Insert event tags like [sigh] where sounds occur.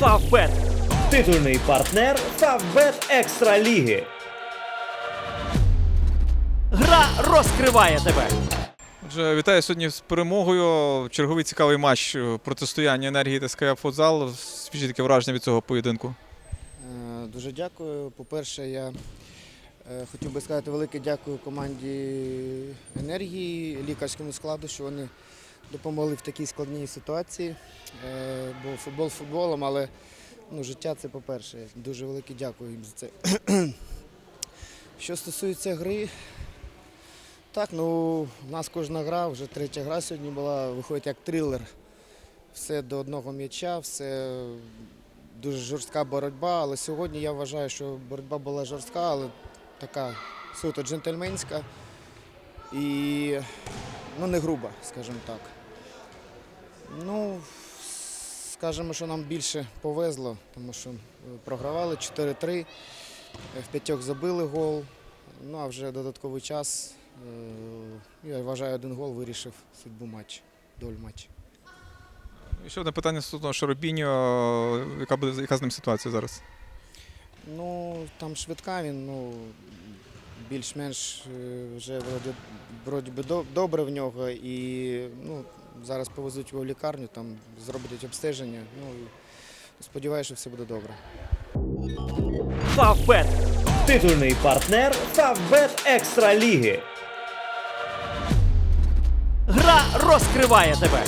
Фавбет. Титульний партнер Фавбет Екстра Ліги. Гра розкриває тебе. Отже, вітаю сьогодні з перемогою. Черговий цікавий матч е, протистояння енергії та СКФ Футзал. Свіжі таке враження від цього поєдинку. Е, Дуже дякую. По-перше, я е, хотів би сказати велике дякую команді енергії, лікарському складу, що вони допомогли в такій складній ситуації. Е, Бо футбол футболом, але ну, життя це по-перше. Дуже велике дякую їм за це. [clears throat] Що стосується гри, так, ну, у нас кожна гра, вже третя гра сьогодні була, виходить як трилер. Все до одного м'яча, все дуже жорстка боротьба, але сьогодні я вважаю, що боротьба була жорстка, але така суто джентльменська і ну, не груба, скажімо так. Ну, скажімо, що нам більше повезло, тому що е, програвали 4-3, е, в п'ятьох забили гол. Ну а вже додатковий час, е, я вважаю, один гол вирішив судьбу матчу, долю матчу. І ще одне питання стосовно Шаробіньо. Яка буде яка з ним ситуація зараз? Ну, там швидка він, ну, більш-менш е, вже вроді, би добре в нього. І ну, зараз повезуть його в лікарню, там зроблять обстеження. Ну, сподіваюся, що все буде добре. Фавбет. Титульний партнер Фавбет Екстра Ліги. Гра розкриває тебе.